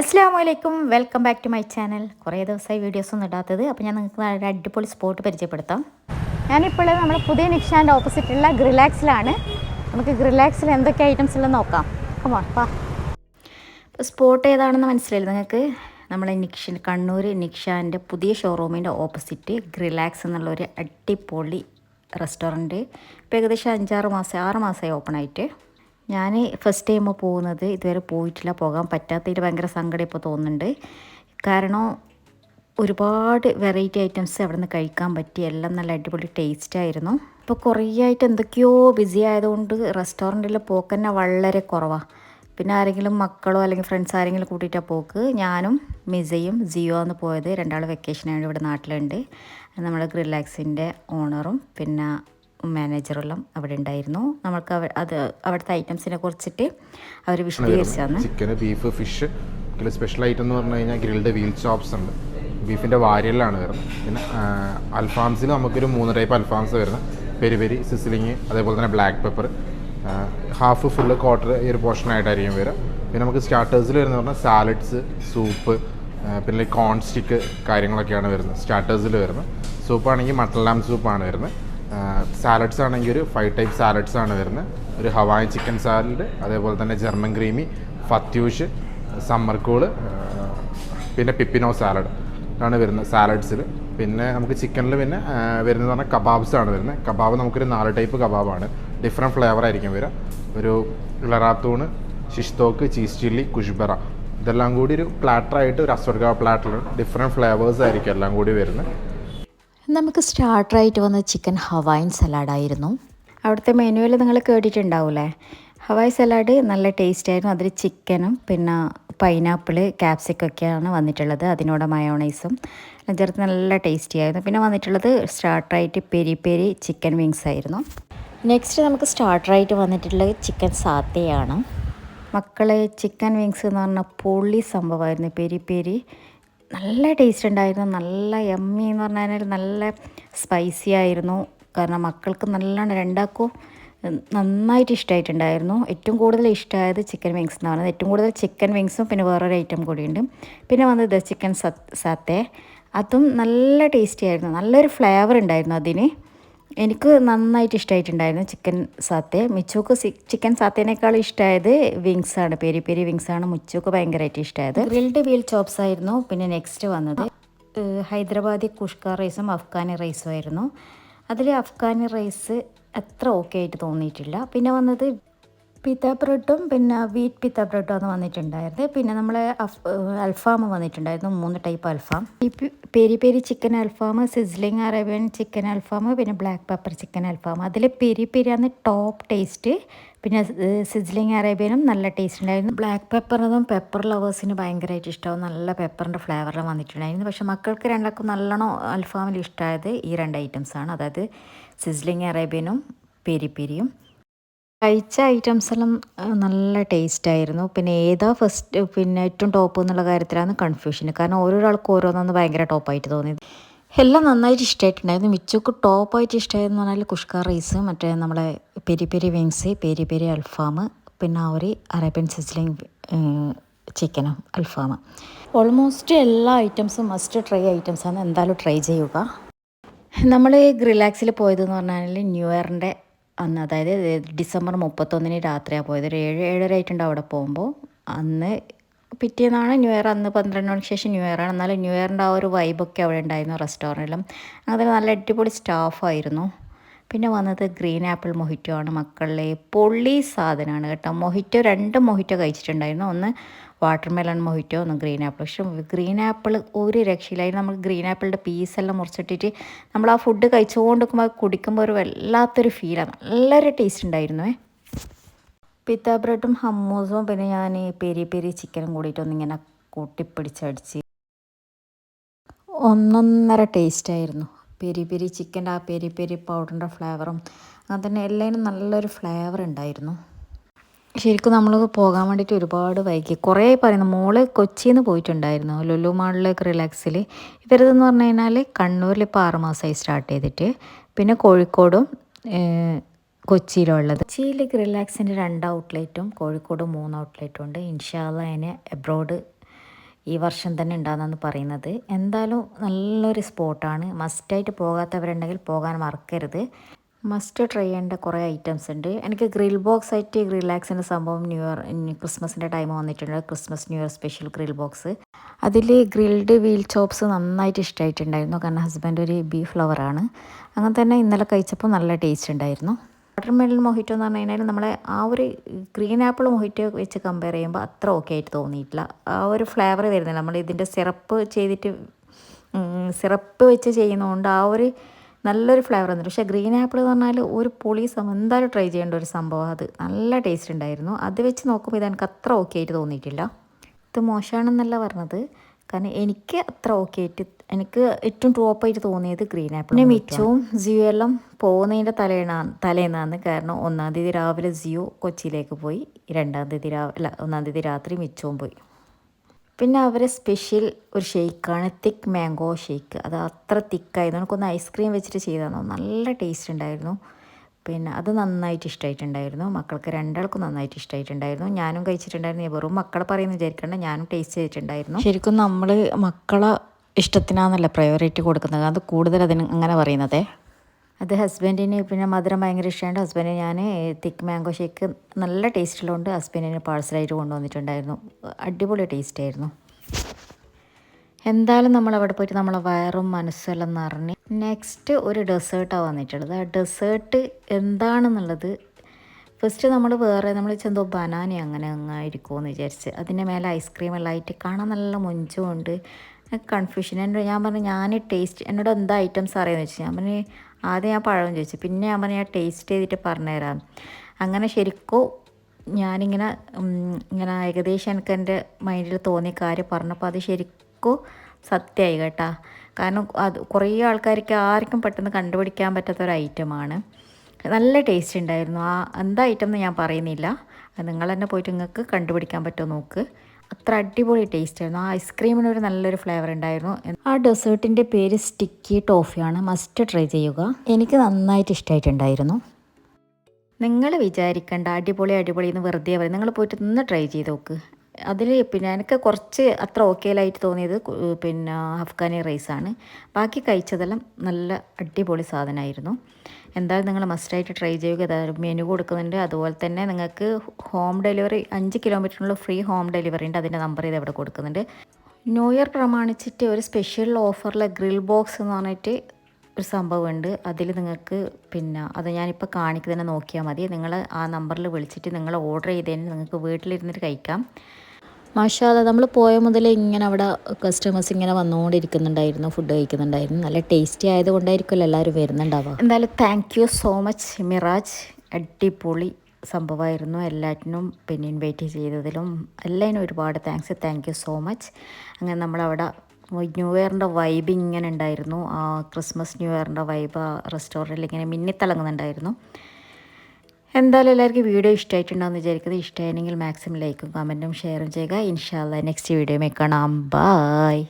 അസ്സാം വലൈക്കും welcome back to my channel കുറേ ദിവസമായി വീഡിയോസ് ഒന്നും ഇടാത്തത്. അപ്പോൾ ഞാൻ നിങ്ങൾക്ക് ഒരു അടിപൊളി സ്പോട്ട് പരിചയപ്പെടുത്താം. ഞാനിപ്പോൾ നമ്മുടെ പുതിയ നിക്ഷാന്റെ ഓപ്പോസിറ്റുള്ള ഗ്രിലാക്സിലാണ് നമുക്ക് ഗ്രിലാക്സിൽ എന്തൊക്കെ ഐറ്റംസ് ഉള്ളത് നോക്കാം. അപ്പോൾ പാ ഇപ്പോൾ സ്പോട്ട് ഏതാണെന്ന് മനസ്സിലായില്ല നിങ്ങൾക്ക്? നമ്മളെ നിക്ഷ കണ്ണൂർ നിക്ഷാന്റെ പുതിയ ഷോറൂമിന്റെ ഓപ്പോസിറ്റ് ഗ്രിലാക്സ് എന്നുള്ള ഒരു അടിപൊളി റെസ്റ്റോറന്റ് ഇപ്പോൾ ഏകദേശം അഞ്ചാറ് മാസം ആറ് മാസമായി ഓപ്പൺ ആയിട്ട്. ഞാൻ ഫസ്റ്റ് ടൈം പോകുന്നത് ഇതുവരെ പോയിട്ടില്ല. പോകാൻ പറ്റാത്തതിൽ ഭയങ്കര സങ്കടം ഇപ്പോൾ തോന്നുന്നുണ്ട്. കാരണം ഒരുപാട് വെറൈറ്റി ഐറ്റംസ് അവിടെ നിന്ന് കഴിക്കാൻ പറ്റി. എല്ലാം നല്ല അടിപൊളി ടേസ്റ്റ് ആയിരുന്നു. ഇപ്പോൾ കുറേ ആയിട്ട് എന്തൊക്കെയോ ബിസി ആയതുകൊണ്ട് റെസ്റ്റോറന്റിൽ പോക്ക് തന്നെ വളരെ കുറവാണ് പിന്നെ ആരെങ്കിലും മക്കളോ അല്ലെങ്കിൽ ഫ്രണ്ട്സ് ആരെങ്കിലും കൂട്ടിയിട്ടാണ് പോക്ക്. ഞാനും മിസയും ജിയോ എന്ന് പോയത് രണ്ടാൾ വെക്കേഷനാണ് ഇവിടെ നാട്ടിലുണ്ട്. നമ്മുടെ ഗ്രിലാക്സിന്റെ ഓണറും പിന്നെ മാനേജറെല്ലാം അവിടെ ഉണ്ടായിരുന്നു. നമ്മൾക്ക് അത് അവിടുത്തെ ഐറ്റംസിനെ കുറിച്ചിട്ട് അവർ വിശദീകരിച്ചു തന്നു. ചിക്കന് ബീഫ് ഫിഷ് സ്പെഷ്യൽ ഐറ്റം എന്ന് പറഞ്ഞു കഴിഞ്ഞാൽ ഗ്രിൽഡ് വീൽ ചോപ്സ് ഉണ്ട്. ബീഫിന്റെ വാരിയലാണ് വരുന്നത്. പിന്നെ അൽഫാംസിൽ നമുക്കൊരു മൂന്ന് ടൈപ്പ് അൽഫാംസ് വരുന്നത്. പെരി പെരി സിസിലിങ് അതേപോലെ തന്നെ black pepper half full quarter ഈ ഒരു പോർഷനായിട്ടായിരിക്കും വരിക. പിന്നെ നമുക്ക് സ്റ്റാർട്ടേഴ്സിൽ വരുന്നത് പറഞ്ഞാൽ സാലഡ്സ് സൂപ്പ് പിന്നെ കോൺ സ്റ്റിക്ക് കാര്യങ്ങളൊക്കെയാണ് വരുന്നത്. സ്റ്റാർട്ടേഴ്സിൽ വരുന്നത്. സൂപ്പാണെങ്കിൽ മട്ടൻ ലാം സൂപ്പാണ് വരുന്നത്. സാലഡ്സ് ആണെങ്കിൽ ഒരു ഫൈവ് ടൈപ്പ് സാലഡ്സ് ആണ് വരുന്നത്. ഒരു ഹവായി ചിക്കൻ സാലഡ് അതേപോലെ തന്നെ German creamy fattoush summer cool പിന്നെ പിപ്പിനോ സാലഡ് ആണ് വരുന്നത് സാലഡ്സിൽ പിന്നെ നമുക്ക് ചിക്കനിൽ പിന്നെ വരുന്നത് പറഞ്ഞാൽ കബാബ്സ് ആണ് വരുന്നത്. കബാബ് നമുക്കൊരു നാല് ടൈപ്പ് കബാബാണ് ഡിഫറെന്റ് ഫ്ലേവർ ആയിരിക്കും വരിക. ഒരു ലറാത്തൂണ് ഷിഷ്തോക്ക് ചീസ് ചില്ലി കുഷ്ബറ ഇതെല്ലാം കൂടി ഒരു പ്ലാറ്ററായിട്ട് ഒരു അസ്വർഗ പ്ലാറ്റർ ഡിഫറെന്റ് ഫ്ലേവേഴ്സ് ആയിരിക്കും എല്ലാം കൂടി വരുന്നത്. നമുക്ക് സ്റ്റാർട്ടറായിട്ട് വന്ന ചിക്കൻ ഹവായിൻ സലാഡായിരുന്നു അവിടുത്തെ മെനുവിൽ നിങ്ങൾ കേട്ടിട്ടുണ്ടാവില്ലേ? ഹവായ് സലാഡ് നല്ല ടേസ്റ്റ് ആയിരുന്നു. അതിൽ ചിക്കനും പിന്നെ പൈനാപ്പിൾ ക്യാപ്സിക്കൊക്കെയാണ് വന്നിട്ടുള്ളത്. അതിനോട് മയോണൈസും ചേർത്ത് നല്ല ടേസ്റ്റി ആയിരുന്നു. പിന്നെ വന്നിട്ടുള്ളത് സ്റ്റാർട്ടറായിട്ട് പെരി പെരി ചിക്കൻ വിങ്സ് ആയിരുന്നു. നെക്സ്റ്റ് നമുക്ക് സ്റ്റാർട്ടറായിട്ട് വന്നിട്ടുള്ളത് ചിക്കൻ സാത്തയാണ്. മക്കളെ ചിക്കൻ വിങ്സ് എന്ന് പറഞ്ഞാൽ പൊള്ളി സംഭവമായിരുന്നു. പെരി പെരി നല്ല ടേസ്റ്റ് ഉണ്ടായിരുന്നു. നല്ല എമ്മി എന്ന് പറഞ്ഞാൽ നല്ല സ്പൈസി ആയിരുന്നു. കാരണം മക്കൾക്ക് നല്ലോണം രണ്ടാക്കും നന്നായിട്ട് ഇഷ്ടമായിട്ടുണ്ടായിരുന്നു ഏറ്റവും കൂടുതൽ ഇഷ്ടമായത് ചിക്കൻ വിങ്സ് എന്ന് പറയുന്നത് ഏറ്റവും കൂടുതൽ ചിക്കൻ വിങ്സും പിന്നെ വേറൊരു ഐറ്റം കൂടിയുണ്ട്. പിന്നെ വന്നത് ചിക്കൻ സത്തേ അതും നല്ല ടേസ്റ്റി ആയിരുന്നു. നല്ലൊരു ഫ്ലേവർ ഉണ്ടായിരുന്നു അതിന്. എനിക്ക് നന്നായിട്ട് ഇഷ്ടമായിട്ടുണ്ടായിരുന്നു ചിക്കൻ സാത്തേ. മിച്ചുക്ക് ചിക്കൻ സാത്തേനേക്കാൾ ഇഷ്ടമായത് വിങ്സ് ആണ്. പെരി പെരി വിങ്സ് ആണ് മുച്ചൂക്ക് ഭയങ്കരമായിട്ട് ഇഷ്ടമായത് ഗ്രിൽഡ് വീൽ ചോപ്സ് ആയിരുന്നു പിന്നെ നെക്സ്റ്റ് വന്നത്. ഹൈദരാബാദി കുഷ്ക റൈസും അഫ്ഗാനി റൈസും ആയിരുന്നു. അതിൽ അഫ്ഗാനി റൈസ് അത്ര ഓക്കെ ആയിട്ട് തോന്നിയിട്ടില്ല. പിന്നെ വന്നത് പിത്ത ബ്രെഡും പിന്നെ വീറ്റ് പിത്ത ബ്രെഡും ആണ് വന്നിട്ടുണ്ടായിരുന്നത്. പിന്നെ നമ്മൾ അൽഫാം വന്നിട്ടുണ്ടായിരുന്നു. മൂന്ന് ടൈപ്പ് അൽഫാം. ഈ പെരി പെരി ചിക്കൻ അൽഫാം സിസ്ലിംഗ് അറേബ്യൻ ചിക്കൻ അൽഫാം പിന്നെ ബ്ലാക്ക് പെപ്പർ ചിക്കൻ അൽഫാം. അതിൽ പെരി പെരിയാണ് ടോപ്പ് ടേസ്റ്റ് പിന്നെ സിസ്ലിംഗ് അറേബ്യനും നല്ല ടേസ്റ്റ് ഉണ്ടായിരുന്നു. ബ്ലാക്ക് പെപ്പറിനും പെപ്പർ ലവേഴ്സിന് ഭയങ്കരമായിട്ട് ഇഷ്ടമാവും നല്ല പെപ്പറിന്റെ ഫ്ലേവറിൽ വന്നിട്ടുണ്ടായിരുന്നു. പക്ഷേ മക്കൾക്ക് രണ്ടാൾക്കും നല്ലോണം അൽഫാമിൽ ഇഷ്ടമായത് ഈ രണ്ട് ഐറ്റംസാണ് ആണ്. അതായത് സിസ്ലിംഗ് അറേബ്യനും പെരി പെരിയും. കഴിച്ച ഐറ്റംസ് എല്ലാം നല്ല ടേസ്റ്റ് ആയിരുന്നു. പിന്നെ ഏതാ ഫസ്റ്റ് പിന്നെ ഏറ്റവും ടോപ്പ് എന്നുള്ള കാര്യത്തിലാണ് കൺഫ്യൂഷൻ കാരണം ഓരോരാൾക്ക് ഓരോന്നൊന്ന് ഭയങ്കര ടോപ്പായിട്ട് തോന്നിയത്. എല്ലാം നന്നായിട്ട് ഇഷ്ടമായിട്ടുണ്ടായിരുന്നു മിച്ചക്ക് ടോപ്പായിട്ട് ഇഷ്ടമായെന്ന് പറഞ്ഞാൽ കുഷ്ക റൈസ് മറ്റേ നമ്മളെ peri peri wings peri peri അൽഫാം പിന്നെ ആ ഒരു അറേബ്യൻ സിസ്ലിംഗ് ചിക്കനും അൽഫാം. ഓൾമോസ്റ്റ് എല്ലാ ഐറ്റംസും മസ്റ്റ് ട്രൈ ഐറ്റംസാണ് എന്തായാലും ട്രൈ ചെയ്യുക. നമ്മൾ ഗ്രിലാക്സിൽ പോയതെന്ന് പറഞ്ഞാൽ ന്യൂ ഇയറിന്റെ അന്ന് അതായത് ഡിസംബർ മുപ്പത്തൊന്നിന് രാത്രിയാണ് പോയത്. ഒരു ഏഴ് ഏഴര ആയിട്ടുണ്ട് അവിടെ പോകുമ്പോൾ. അന്ന് പിറ്റേന്നാണ് ന്യൂ ഇയർ. അന്ന് പന്ത്രണ്ട് മണിക്ക് ശേഷം ന്യൂ ഇയർ ആണ്. എന്നാലും ന്യൂ ഇയറിന്റെ ആ ഒരു വൈബൊക്കെ അവിടെ ഉണ്ടായിരുന്നു റെസ്റ്റോറന്റിലും. അതിൽ നല്ല അടിപൊളി സ്റ്റാഫായിരുന്നു പിന്നെ വന്നത് ഗ്രീൻ ആപ്പിൾ മൊഹിറ്റോ ആണ്. മക്കളിലെ പൊള്ളി സാധനമാണ് കേട്ടോ. മൊഹിറ്റോ രണ്ട് മൊഹിറ്റോ കഴിച്ചിട്ടുണ്ടായിരുന്നു. ഒന്ന് വാട്ടർ മെലൺ മൊഹിറ്റോ ഒന്ന് ഗ്രീൻ ആപ്പിൾ. പക്ഷെ ഗ്രീൻ ആപ്പിൾ ഒരു രക്ഷയില്ല. അതിന് നമ്മൾ ഗ്രീൻ ആപ്പിളിന്റെ പീസെല്ലാം മുറിച്ചിട്ടിട്ട് നമ്മൾ ആ ഫുഡ് കഴിച്ചുകൊണ്ട് നിൽക്കുമ്പോൾ അത് കുടിക്കുമ്പോൾ ഒരു വല്ലാത്തൊരു ഫീലാണ് നല്ലൊരു ടേസ്റ്റ് ഉണ്ടായിരുന്നുവേ പിത്ത ബ്രെഡും ഹമ്മൂസും പിന്നെ ഞാൻ പെരി പെരി ചിക്കനും കൂടിയിട്ട് ഒന്നിങ്ങനെ കൂട്ടിപ്പിടിച്ചടിച്ച്. ഒന്നൊന്നര ടേസ്റ്റായിരുന്നു പെരി പെരി ചിക്കന്റെ ആ പെരി പെരി പൗഡറിന്റെ ഫ്ലേവറും അങ്ങനെ തന്നെ എല്ലാത്തിനും നല്ലൊരു ഫ്ലേവർ ഉണ്ടായിരുന്നു. ശരിക്കും നമ്മൾ പോകാൻ വേണ്ടിയിട്ട് ഒരുപാട് വൈകി. കുറേ പറയുന്നു മോൾ കൊച്ചിയിൽ നിന്ന് പോയിട്ടുണ്ടായിരുന്നു ലുലു മാളിലേക്ക് റിലാക്സിൽ ഇവരിതെന്ന് പറഞ്ഞു കഴിഞ്ഞാൽ കണ്ണൂരിൽ ഇപ്പോൾ ആറ് മാസമായി സ്റ്റാർട്ട് ചെയ്തിട്ട്. പിന്നെ കോഴിക്കോടും കൊച്ചിയിലുള്ളത് കൊച്ചിയിലും ഉള്ളത്. കൊച്ചിയിൽ റിലാക്സിന്റെ രണ്ട് ഔട്ട്ലെറ്റും കോഴിക്കോട് മൂന്ന് ഔട്ട്ലെറ്റും ഉണ്ട്. ഇൻഷാല്ല അതിന് എബ്രോഡ് ഈ വർഷം തന്നെ ഉണ്ടാകുന്നതെന്ന് പറയുന്നത്. എന്തായാലും നല്ലൊരു സ്പോട്ടാണ്. മസ്റ്റായിട്ട് പോകാത്തവരുണ്ടെങ്കിൽ പോകാൻ മറക്കരുത്. മസ്റ്റ് ട്രൈ ചെയ്യേണ്ട കുറേ ഐറ്റംസ് ഉണ്ട്. എനിക്ക് ഗ്രിൽ ബോക്സ് ആയിട്ട് റിലാക്സിന്റെ സംഭവം ന്യൂ ഇയർ ക്രിസ്മസിന്റെ ടൈം വന്നിട്ടുണ്ട്. Christmas new year special grill box അതിൽ ഗ്രിൽഡ് വീൽ ചോപ്സ് നന്നായിട്ട് ഇഷ്ടമായിട്ടുണ്ടായിരുന്നു കാരണം ഹസ്ബൻഡ് ഒരു ബീഫ് ലവറാണ് അങ്ങനെ തന്നെ ഇന്നലെ കഴിച്ചപ്പോൾ നല്ല ടേസ്റ്റ് ഉണ്ടായിരുന്നു. വാട്ടർമെലൺ മൊഹിറ്റോ എന്ന് പറഞ്ഞു കഴിഞ്ഞാൽ നമ്മളെ ആ ഒരു ഗ്രീൻ ആപ്പിൾ മൊഹിറ്റോ വെച്ച് കമ്പയർ ചെയ്യുമ്പോൾ അത്ര ഓക്കെ ആയിട്ട് തോന്നിയിട്ടില്ല. ആ ഒരു ഫ്ലേവർ വരുന്നില്ല. നമ്മൾ ഇതിന്റെ സിറപ്പ് ചെയ്തിട്ട് സിറപ്പ് വെച്ച് ചെയ്യുന്നതുകൊണ്ട് ആ ഒരു നല്ലൊരു ഫ്ലേവർ വന്നിട്ട് പക്ഷേ ഗ്രീൻ ആപ്പിൾ എന്ന് പറഞ്ഞാൽ ഒരു പൊളി എന്തായാലും ട്രൈ ചെയ്യേണ്ട ഒരു സംഭവം അത്. നല്ല ടേസ്റ്റ് ഉണ്ടായിരുന്നു അത് വെച്ച് നോക്കുമ്പോൾ ഇത് എനിക്ക് അത്ര ഓക്കെ ആയിട്ട് തോന്നിയിട്ടില്ല. ഇത് മോശമാണെന്നല്ല പറഞ്ഞത്. കാരണം എനിക്ക് അത്ര ഓക്കെ ആയിട്ട് എനിക്ക് ഏറ്റവും ടോപ്പായിട്ട് തോന്നിയത് ഗ്രീൻ ആപ്പിൾ പിന്നെ മിച്ചവും ജിയോ എല്ലാം പോകുന്നതിന്റെ തലേണ തലേന്നാണ് കാരണം ഒന്നാം തീയതി രാവിലെ ജിയോ കൊച്ചിയിലേക്ക് പോയി. രണ്ടാം തീയതി രാവിലെ ഒന്നാം തീയതി രാത്രി മിച്ചവും പോയി. പിന്നെ അവരെ സ്പെഷ്യൽ ഒരു ഷേക്കാണ് തിക്ക് മാംഗോ ഷേക്ക് അത് അത്ര തിക്കായിരുന്നു നമുക്കൊന്ന് ഐസ്ക്രീം വെച്ചിട്ട് ചെയ്തതാണ് നല്ല ടേസ്റ്റ് ഉണ്ടായിരുന്നു. പിന്നെ അത് നന്നായിട്ട് ഇഷ്ടമായിട്ടുണ്ടായിരുന്നു മക്കൾക്ക് രണ്ടാൾക്കും നന്നായിട്ട് ഇഷ്ടമായിട്ടുണ്ടായിരുന്നു ഞാനും കഴിച്ചിട്ടുണ്ടായിരുന്നു. വെറും മക്കളെ പറയുന്ന വിചാരിക്കേണ്ട. ഞാനും ടേസ്റ്റ് ചെയ്തിട്ടുണ്ടായിരുന്നു. ശരിക്കും നമ്മൾ മക്കളെ ഇഷ്ടത്തിനാണെന്നല്ല പ്രയോറിറ്റി കൊടുക്കുന്നത്? അത് കൂടുതൽ അതിന് അങ്ങനെ പറയുന്നതേ? അത് ഹസ്ബൻഡിന് പിന്നെ മധുരം ഭയങ്കര ഇഷ്ടമായിട്ട് ഹസ്ബൻഡിന് ഞാൻ തിക്ക് മാംഗോ ഷേക്ക് നല്ല ടേസ്റ്റിലുണ്ട്. ഹസ്ബൻഡിന് പാഴ്സലായിട്ട് കൊണ്ടുവന്നിട്ടുണ്ടായിരുന്നു. അടിപൊളി ടേസ്റ്റ് ആയിരുന്നു എന്തായാലും നമ്മൾ അവിടെ പോയിട്ട് നമ്മളെ വയറും മനസ്സെല്ലാം നിറഞ്ഞ് നെക്സ്റ്റ് ഒരു ഡെസേർട്ടാണ് വന്നിട്ടുള്ളത്. ആ ഡെസേർട്ട് എന്താണെന്നുള്ളത് ഫസ്റ്റ് നമ്മൾ വേറെ നമ്മൾ ചെന്തോ ബനാന അങ്ങനെ അങ്ങായിരിക്കുമോ എന്ന് വിചാരിച്ച് അതിന്റെ മേലെ ഐസ്ക്രീം എല്ലാം ആയിട്ട് കാണാൻ നല്ല മുഞ്ചുമുണ്ട് കൺഫ്യൂഷൻ എന്നോട് ഞാൻ പറഞ്ഞു ഞാൻ ടേസ്റ്റ് എന്നോട് എന്താ ഐറ്റംസ് അറിയാമെന്ന് വെച്ചാൽ ഞാൻ പറഞ്ഞു ആദ്യം ഞാൻ പഴവും ചോദിച്ചു. പിന്നെ ഞാൻ പറഞ്ഞു ഞാൻ ടേസ്റ്റ് ചെയ്തിട്ട് പറഞ്ഞുതരാം. അങ്ങനെ ശരിക്കും ഞാനിങ്ങനെ ഇങ്ങനെ ഏകദേശം എനിക്ക് എന്റെ മൈൻഡിൽ തോന്നിയ കാര്യം പറഞ്ഞപ്പോൾ അത് ശരിക്കും സത്യമായി കേട്ടോ. കാരണം അത് കുറേ ആൾക്കാർക്ക് ആർക്കും പെട്ടെന്ന് കണ്ടുപിടിക്കാൻ പറ്റാത്ത ഒരു ഐറ്റമാണ് നല്ല ടേസ്റ്റ് ഉണ്ടായിരുന്നു ആ എന്താ ഐറ്റം എന്ന് ഞാൻ പറയുന്നില്ല. നിങ്ങൾ തന്നെ പോയിട്ട് നിങ്ങൾക്ക് കണ്ടുപിടിക്കാൻ പറ്റുമോ നോക്ക്. അത്ര അടിപൊളി ടേസ്റ്റ് ആയിരുന്നു. ആ ഐസ്ക്രീമിന് ഒരു നല്ലൊരു ഫ്ലേവർ ഉണ്ടായിരുന്നു. ആ ഡെസേർട്ടിന്റെ പേര് സ്റ്റിക്കി ടോഫിയാണ് മസ്റ്റ് ട്രൈ ചെയ്യുക. എനിക്ക് നന്നായിട്ട് ഇഷ്ടമായിട്ടുണ്ടായിരുന്നു നിങ്ങൾ വിചാരിക്കേണ്ട അടിപൊളി അടിപൊളി എന്ന് വെറുതെ പറയും. നിങ്ങൾ പോയിട്ട് ഒന്ന് ട്രൈ ചെയ്ത് നോക്ക്. അതിൽ പിന്നെ എനിക്ക് കുറച്ച് അത്ര ഓക്കേലായിട്ട് തോന്നിയത് പിന്നെ അഫ്ഗാനി റൈസാണ് ബാക്കി കഴിച്ചതെല്ലാം നല്ല അടിപൊളി സാധനമായിരുന്നു എന്തായാലും നിങ്ങൾ മസ്റ്റായിട്ട് ട്രൈ ചെയ്യുക. മെനു കൊടുക്കുന്നുണ്ട്. അതുപോലെ തന്നെ നിങ്ങൾക്ക് ഹോം ഡെലിവറി അഞ്ച് കിലോമീറ്ററിനുള്ള ഫ്രീ ഹോം ഡെലിവറി ഉണ്ട്. അതിന്റെ നമ്പർ ഇത് ഇവിടെ കൊടുക്കുന്നുണ്ട്. ന്യൂ ഇയർ പ്രമാണിച്ചിട്ട് ഒരു സ്പെഷ്യൽ ഓഫറിലെ ഗ്രിൽ ബോക്സ് എന്ന് പറഞ്ഞിട്ട് ഒരു സംഭവമുണ്ട് അതിൽ നിങ്ങൾക്ക് പിന്നെ അത് ഞാനിപ്പോൾ കാണിക്കുന്നതിനെ നോക്കിയാൽ മതി. നിങ്ങൾ ആ നമ്പറിൽ വിളിച്ചിട്ട് നിങ്ങൾ ഓർഡർ ചെയ്തതിന് നിങ്ങൾക്ക് വീട്ടിലിരുന്നിട്ട് കഴിക്കാം. മാഷാല നമ്മൾ പോയ മുതൽ ഇങ്ങനെ അവിടെ കസ്റ്റമേഴ്സ് ഇങ്ങനെ വന്നുകൊണ്ടിരിക്കുന്നുണ്ടായിരുന്നു ഫുഡ് കഴിക്കുന്നുണ്ടായിരുന്നു. നല്ല ടേസ്റ്റി ആയതുകൊണ്ടായിരിക്കുമല്ലോ എല്ലാവരും വരുന്നുണ്ടാവുക. എന്തായാലും thank you so much Miraj. അടിപൊളി സംഭവമായിരുന്നു എല്ലാറ്റിനും പിന്നെ ഇൻവൈറ്റ് ചെയ്തതിലും. എല്ലാത്തിനും ഒരുപാട് thanks thank you so much അങ്ങനെ നമ്മളവിടെ ന്യൂ ഇയറിന്റെ വൈബ് ഇങ്ങനെ ഉണ്ടായിരുന്നു. ക്രിസ്മസ് ന്യൂ ഇയറിന്റെ വൈബ് റെസ്റ്റോറന്റിൽ ഇങ്ങനെ മിന്നിത്തിളങ്ങുന്നുണ്ടായിരുന്നു. എന്തായാലും എല്ലാവർക്കും വീഡിയോ ഇഷ്ടമായിട്ടുണ്ടാകുമെന്ന് വിചാരിക്കുന്നത് ഇഷ്ടമായിരുന്നെങ്കിൽ മാക്സിമം ലൈക്കും കമന്റും ഷെയറും ചെയ്യുക. ഇൻഷാല്ല നെക്സ്റ്റ് വീഡിയോ കാണാം. ബായ്